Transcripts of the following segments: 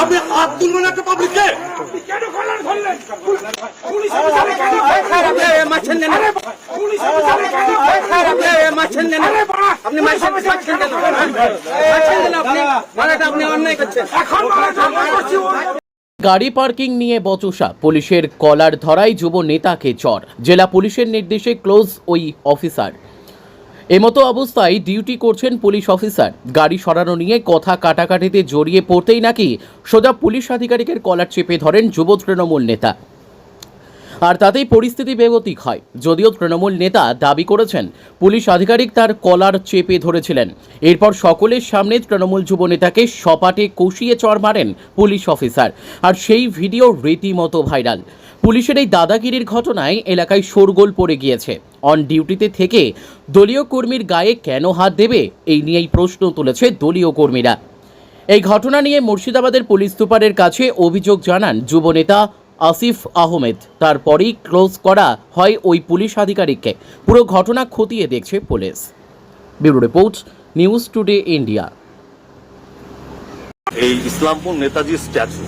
আপনি হাত তুলবেন একটা পাবলিককে কেন কলার ধরলেন পুলিশ অফিসারে কেন মারছেন কেন? পুলিশ অফিসারে কেন আরে বাড়া আপনি মারছেন মারছেন কেন মারছেন কেন আপনি? মারাটা আপনি অন্যায় করছেন। এখন করছি গাড়ি পার্কিং নিয়ে বচসা পুলিশের কলার ধরায় যুব নেতাকে চর। জেলা পুলিশের নির্দেশে ক্লোজ ওই অফিসার। এমতো অবস্থায় ডিউটি করছেন পুলিশ অফিসার। গাড়ি সরানো নিয়ে কথা কাটাকাটিতে জড়িয়ে পড়তেই নাকি সোজা পুলিশ আধিকারিকের কলার চেপে ধরেন যুব তৃণমূল নেতা। আর তাতেই পরিস্থিতি বেগতিক হয়। যদিও তৃণমূল নেতা দাবি করেছেন, পুলিশ আধিকারিক তার কলার চেপে ধরেছিলেন। এরপর সকলের সামনে তৃণমূল যুব নেতাকে সপাটে কষিয়ে চড় মারেন পুলিশ অফিসার। আর সেই ভিডিও রীতিমতো ভাইরাল। পুলিশের এই দাদাগিরির ঘটনায় এলাকায় শোরগোল পড়ে গিয়েছে। অন ডিউটিতে থেকে দলীয় কর্মীর গায়ে কেন হাত দেবে? এই নিয়েই প্রশ্ন তুলেছে দলীয় কর্মীরা। এই ঘটনা নিয়ে মুর্শিদাবাদের পুলিশ সুপারের কাছে অভিযোগ জানান যুবনেতা আসিফ আহমেদ। তারপরেই ক্লোজ করা হয় ওই পুলিশ আধিকারিককে। পুরো ঘটনা খতিয়ে দেখছে police. Bureau report, news today India. এই ইসলামপুর নেতাজি স্ট্যাচু।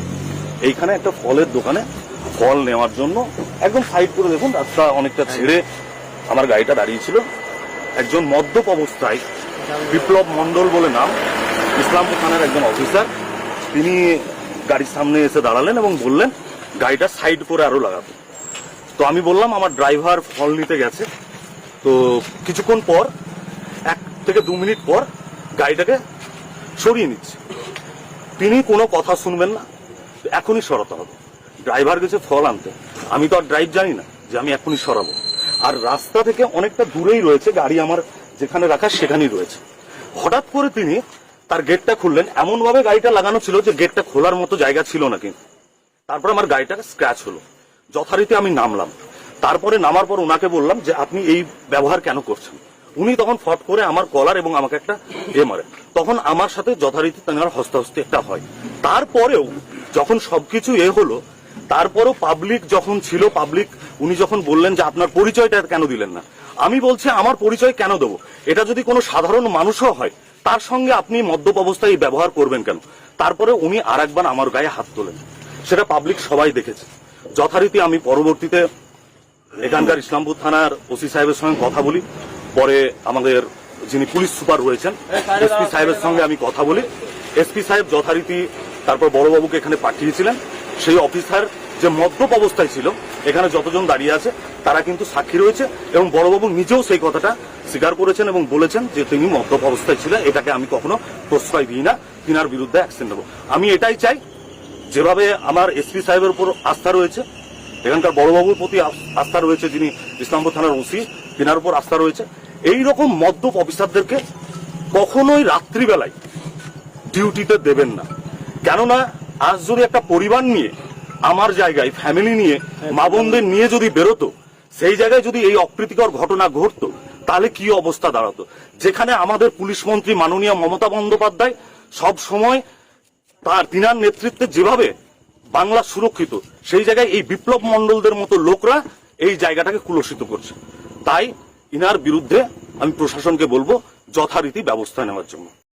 এইখানে একটা ফলের দোকানে ফল নেওয়ার জন্য একদম সাইড করে দেখুন, রাস্তা অনেকটা ছেড়ে আমার গাড়িটা দাঁড়িয়েছিল। একজন মদ্যপ অবস্থায়, বিপ্লব মণ্ডল বলে নাম ইসলামপুর থানার একজন অফিসার। তিনি গাড়ির সামনে এসে দাঁড়ালেন এবং বললেন, গাড়িটা সাইড করে আরও লাগাতে তো আমি বললাম, আমার ড্রাইভার ফল নিতে গেছে। তো কিছুক্ষণ পর, এক থেকে দু মিনিট পর গাড়িটাকে সরিয়ে নিচ্ছে। তিনি কোনো কথা শুনবেন না, এখনই সরাতে হবে। ড্রাইভার গেছে ফল আনতে। আমি তো আর ড্রাইভ জানি না যে আমি এখনই সরাবো। আর রাস্তা থেকে অনেকটা দূরেই রয়েছে গাড়ি আমার যেখানে রাখা সেখানেই রয়েছে। হঠাৎ করে তিনি তার গেটটা খুললেন। এমন ভাবে গাড়িটা লাগানো ছিল যে গেটটা খোলার মতো জায়গা ছিল না তারপর আমার গাড়িটা স্ক্র্যাচ হলো। যথারীতি আমি নামলাম। তারপরে নামার পর ওনাকে বললাম যে, আপনি এই ব্যবহার কেন করছেন? উনি তখন ফট করে আমার কলার এবং আমাকে একটা এ মারে তখন আমার সাথে যথারীতি তার হস্তাহস্তি একটা হয়। তারপরেও যখন সবকিছু এ হলো তারপরেও পাবলিক যখন ছিল পাবলিক উনি যখন বললেন যে আপনার পরিচয়টা কেন দিলেন না, আমি বলছি আমার পরিচয় কেন দেবো? এটা যদি কোনো সাধারণ মানুষও হয়, তার সঙ্গে আপনি মদ্যপ অবস্থায় ব্যবহার করবেন কেন? তারপরে উনি আর একবার আমার গায়ে হাত তোলেন। সেটা পাবলিক সবাই দেখেছে। যথারীতি আমি পরবর্তীতে এখানকার ইসলামপুর থানার ওসি সাহেবের সঙ্গে কথা বলি। পরে আমাদের যিনি পুলিশ সুপার রয়েছেন এসপি সাহেবের সঙ্গে আমি কথা বলি। এসপি সাহেব যথারীতি তারপর বড়বাবুকে এখানে পাঠিয়েছিলেন। সেই অফিসার যে মদ্যপ অবস্থায় ছিল, এখানে যতজন দাঁড়িয়ে আছে, তারা কিন্তু সাক্ষী রয়েছে এবং বড়বাবু নিজেও সেই কথাটা স্বীকার করেছেন এবং বলেছেন যে তিনি মদ্যপ অবস্থায় ছিলেন, এটাকে আমি কখনো প্রশ্রয় দিই না, তিনার বিরুদ্ধে অ্যাকশন নেব। আমি এটাই চাই, যেভাবে আমার এসপি সাহেবের উপর আস্থা রয়েছে, এখানকার বড়বাবুর প্রতি আস্থা রয়েছে যিনি ইসলামপুর থানার ওসি, তিনার উপর আস্থা রয়েছে। এই রকম মদ্যপ অফিসারদেরকে কখনোই রাত্রিবেলায় ডিউটিতে দেবেন না। কেননা, আজ যদি একটা পরিবার নিয়ে আমার জায়গায় ফ্যামিলি নিয়ে মা বোনদের নিয়ে যদি বেরোতো, সেই জায়গায় যদি এই অপ্রীতিকর ঘটনা ঘটতো, তাহলে কি অবস্থা দাঁড়াতো? যেখানে আমাদের পুলিশ মন্ত্রী মাননীয় মমতা বন্দ্যোপাধ্যায় সব সময় তার তিনার নেতৃত্বে যেভাবে বাংলা সুরক্ষিত, সেই জায়গায় এই বিপ্লব মণ্ডলদের মতো লোকরা এই জায়গাটাকে কুলসিত করছে। তাই ইনার বিরুদ্ধে আমি প্রশাসনকে বলব যথারীতি ব্যবস্থা নেওয়ার জন্য।